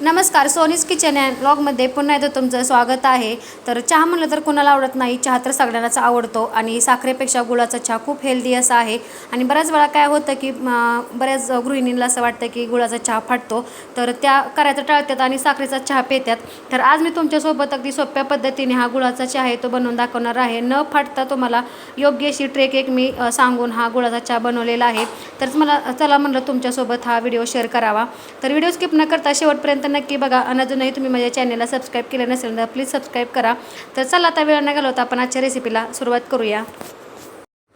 नमस्कार सोनीज kitchen and ब्लॉगमध्ये पुन्हा एकदा तुमचं स्वागत आहे. तर चहा म्हणलं तर कुणाला आवडत नाही चहा तर सगळ्यांनाच आवडतो आणि साखरेपेक्षा गुळाचा चहा खूप हेल्दी असा आहे. आणि बऱ्याच वेळा काय होतं की बऱ्याच गृहिणींना असं वाटतं की गुळाचा चहा फाटतो तर त्या करायचं टाळतात आणि साखरेचा चहा पितात तर आज मी तुमच्यासोबत अगदी सोप्या पद्धतीने हा गुळाचा चहा आहे तो बनवून दाखवणार आहे. न फाटता तुम्हाला योग्य अशी ट्रेक एक मी सांगून हा गुळाचा चहा बनवलेला आहे. तर मला चला म्हणलं तुमच्यासोबत हा व्हिडिओ शेअर करावा. तर व्हिडिओ स्किप न करता शेवटपर्यंत तर नक्की बघा. आणि अजूनही तुम्ही माझ्या चॅनलला सबस्क्राईब केलं नसेल तर प्लीज सबस्क्राईब करा. तर चला आता वेळ न घालवता आपण आजच्या रेसिपीला सुरुवात करूया.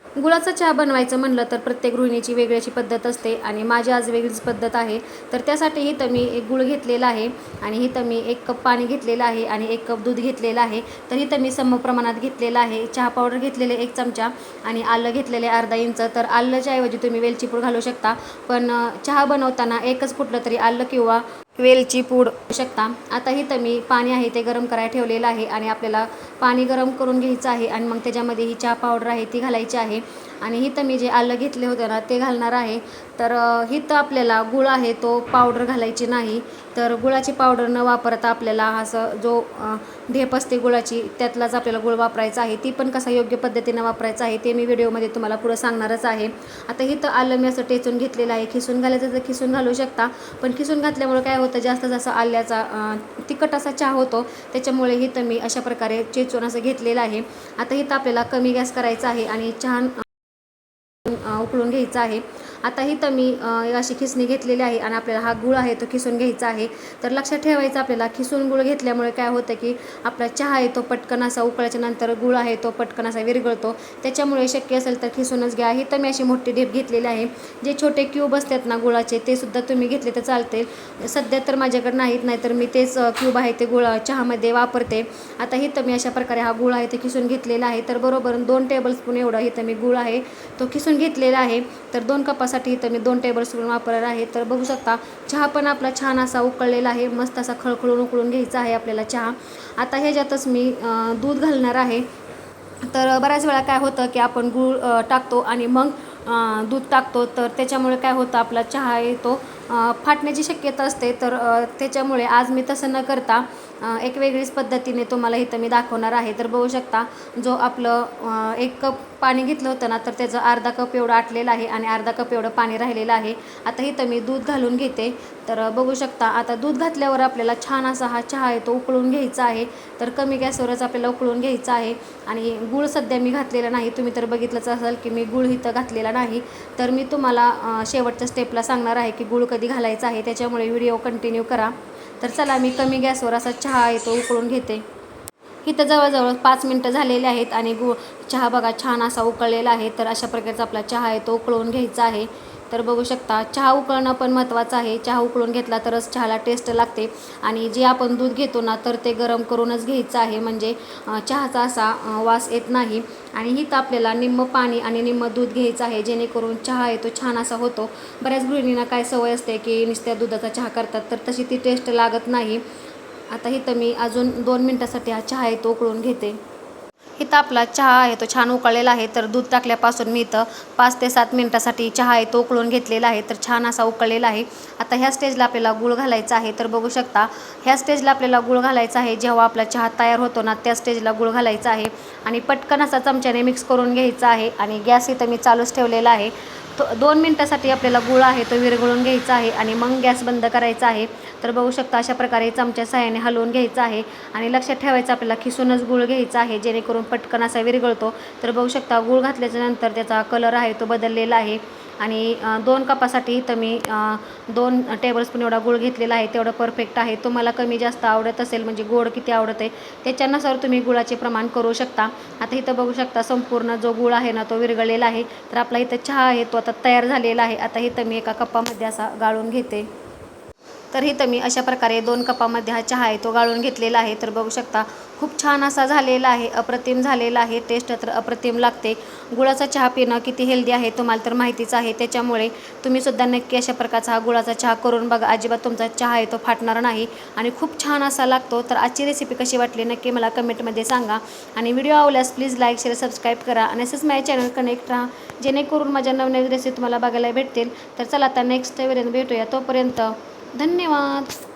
गुळाचा चहा बनवायचं म्हणलं तर प्रत्येक गृहिणीची वेगळी अशी पद्धत असते आणि माझी आज वेगळीच पद्धत आहे. तर त्यासाठी इथं मी एक गुळ घेतलेला आहे आणि इथं मी एक कप पाणी घेतलेलं आहे आणि एक कप दूध घेतलेलं आहे. तर इथं मी सम प्रमाणात घेतलेलं आहे. चहा पावडर घेतलेले एक चमचा आणि आलं घेतलेले अर्धा इंच. तर आल्याच्या ऐवजी तुम्ही वेलचीपूर घालू शकता. पण चहा बनवताना एकच कुठलं तरी आलं किंवा वेलची पूड. शकता. आता इथं मी पाणी आहे ते गरम करायला ठेवलेलं आहे आणि आपल्याला पाणी गरम करून घ्यायचं आहे आणि मग त्याच्यामध्ये ही चहा पावडर आहे ती घालायची आहे. आणि इथं मी जे आलं घेतले होते ना ते घालणार आहे. तर अ, आपल्याला गुळ आहे तो पावडर घालायची नाही. तर गुळाची पावडर न वापरता आपल्याला असं जो ढेप असते गुळाची त्यातलाच आपल्याला गुळ वापरायचा आहे. ती पण कसा योग्य पद्धतीनं वापरायचा आहे ते मी व्हिडिओमध्ये तुम्हाला पुढं सांगणारच आहे. आता इथं आलं मी असं टेचून घेतलेलं आहे. खिसून घालायचं तर खिसून घालू शकता पण खिसून घातल्यामुळे काय होतं जास्त जास्त आल्याचा तिखट असा चहा होतो त्याच्यामुळे इथं मी अशा प्रकारे चेचून असं घेतलेलं आहे. आता इथं आपल्याला कमी गॅस करायचा आहे आणि छान उकळून घ्यायचा आहे. आता इथं मी अशी खिसणी घेतलेली आहे आणि आपल्याला हा गुळ आहे तो खिसून घ्यायचा आहे. तर लक्षात ठेवायचं आपल्याला खिसून गुळ घेतल्यामुळे काय होतं की आपला चहा आहे तो पटकन असा उकळायच्या नंतर गुळ आहे तो पटकन असा विरघळतो. त्याच्यामुळे शक्य असेल तर खिसूनच घ्या. इथं मी अशी मोठी ढेप घेतलेली आहे. जे छोटे क्यूब असतात ना गुळाचे ते सुद्धा तुम्ही घेतले तर चालते सध्या तर माझ्याकडे नाहीत नाही तर मी तेच क्यूब आहे ते गुळ चहामध्ये वापरते. आता इथं मी अशा प्रकारे हा गुळ आहे ते खिसून घेतलेला आहे. तर बरोबर दोन टेबलस्पून एवढं इथं मी गुळ आहे तो खिसून घेतलेला आहे. तर दोन चहासाठी इथं मी दोन टेबलस्पून वापरणार आहे. तर बघू शकता चहा पण आपला छान असा उकळलेला आहे. मस्त असा खळखळून उकळून घ्यायचा आहे आपल्याला चहा. आता ह्याच्यातच मी दूध घालणार आहे. तर बऱ्याच वेळा काय होतं की आपण गूळ टाकतो आणि मग दूध टाकतो. तर त्याच्यामुळे काय होतं आपला चहा येतो. फाटण्याची शक्यता असते तर त्याच्यामुळे आज मी तसं न करता एक वेगळीच पद्धतीने तुम्हाला इथं मी दाखवणार आहे. तर बघू शकता जो आपलं एक कप पाणी घेतलं होतं ना तर त्याचं अर्धा कप एवढं आटलेलं आहे आणि अर्धा कप एवढं पाणी राहिलेलं आहे. आता इथं मी दूध घालून घेते. तर बघू शकता आता दूध घातल्यावर आपल्याला छान असा हा चहा आहे तो उकळून घ्यायचा आहे. तर कमी गॅसवरच आपल्याला उकळून घ्यायचा आहे. आणि गूळ सध्या मी घातलेला नाही. तुम्ही तर बघितलंच असाल की मी गूळ इथं घातलेला नाही. तर मी तुम्हाला शेवटच्या स्टेपला सांगणार आहे की गूळ कधी घालायचा आहे त्याच्यामुळे व्हिडिओ कंटिन्यू करा. तर चला मी कमी गॅसवर असा चहा आहे तो उकळून घेते. इथं जवळजवळ पाच मिनटं झालेले आहेत आणि गु चहा बघा छान असा उकळलेला आहे. तर अशा प्रकारचा आपला चहा आहे तो उकळून घ्यायचा आहे. तर बघू शकता चहा उकळणं पण महत्त्वाचं आहे. चहा उकळून घेतला तरच चहाला टेस्ट लागते. आणि जे आपण दूध घेतो ना तर ते गरम करूनच घ्यायचं आहे. म्हणजे चहाचा असा वास येत नाही. आणि हिथं आपल्याला निम्म पाणी आणि निम्म दूध घ्यायचं आहे. जेणेकरून चहा आहे तो छान असा होतो. बऱ्याच गृहिणींना काय सवय असते की नुसत्या दुधाचा चहा करतात तर तशी ती टेस्ट लागत नाही. आता इथं मी अजून दोन मिनटासाठी हा चहा आहे तो उकळून घेते. इथं आपला चहा आहे तो छान उकळलेला आहे तर दूध टाकल्यापासून मी इथं पाच ते सात मिनटासाठी चहा आहे तो उकळून घेतलेला आहे तर छान असा उकळलेला आहे. आता ह्या स्टेजला आपल्याला गुळ घालायचा आहे तर बघू शकता ह्या स्टेजला आपल्याला गुळ घालायचा आहे जेव्हा आपला चहा तयार होतो ना त्या स्टेजला गुळ घालायचा आहे आणि पटकन असा चमच्याने मिक्स करून घ्यायचा आहे आणि गॅस इथं मी चालूच ठेवलेला आहे. तो दोन मिनटासाठी आपल्याला गुळ आहे तो विरघळून घ्यायचा आहे आणि मग गॅस बंद करायचा आहे. तर बघू शकता अशा प्रकारे चमच्या सहाय्याने हलवून घ्यायचा आहे आणि लक्षात ठेवायचं आपल्याला खिसूनच गुळ घ्यायचा आहे जेणेकरून पटकन असा विरघळतो. तर बघू शकता गूळ घातल्याच्या नंतर त्याचा कलर आहे तो बदललेला आहे. आणि दोन कपासाठी इथं मी दोन टेबलस्पून एवढा गुळ घेतलेला आहे. तेवढं परफेक्ट आहे. तुम्हाला कमी जास्त आवडत असेल म्हणजे गोड किती आवडत आहे त्याच्यानुसार तुम्ही गुळाचे प्रमाण करू शकता. आता इथं बघू शकता संपूर्ण जो गुळ आहे ना तो विरघळलेला आहे. तर आपला इथं चहा आहे तो आता तयार झालेला आहे. आता इथं मी एका कपामध्ये असा गाळून घेते. तर इथं मी अशा प्रकारे दोन कपामध्ये हा चहा आहे तो गाळून घेतलेला आहे. तर बघू शकता खूप छान असा झालेला आहे अप्रतिम झालेला आहे. टेस्ट तर अप्रतिम लागते. गुळाचा चहा पिणं किती हेल्दी आहे तुम्हाला तर माहितीच आहे. त्याच्यामुळे तुम्हीसुद्धा नक्की अशा प्रकारचा हा गुळाचा चहा करून बघा. अजिबात तुमचा चहा आहे तो फाटणार नाही आणि खूप छान असा लागतो. तर आजची रेसिपी कशी वाटली नक्की मला कमेंटमध्ये सांगा. आणि व्हिडिओ आवडल्यास प्लीज लाईक शेअर सबस्क्राईब करा आणि असंच माझ्या चॅनल कनेक्ट राहा. जेणेकरून माझ्या नवनवीन रेसिपी तुम्हाला बघायला भेटतील. तर चला आता नेक्स्ट वेळेला भेटूया. तोपर्यंत धन्यवाद.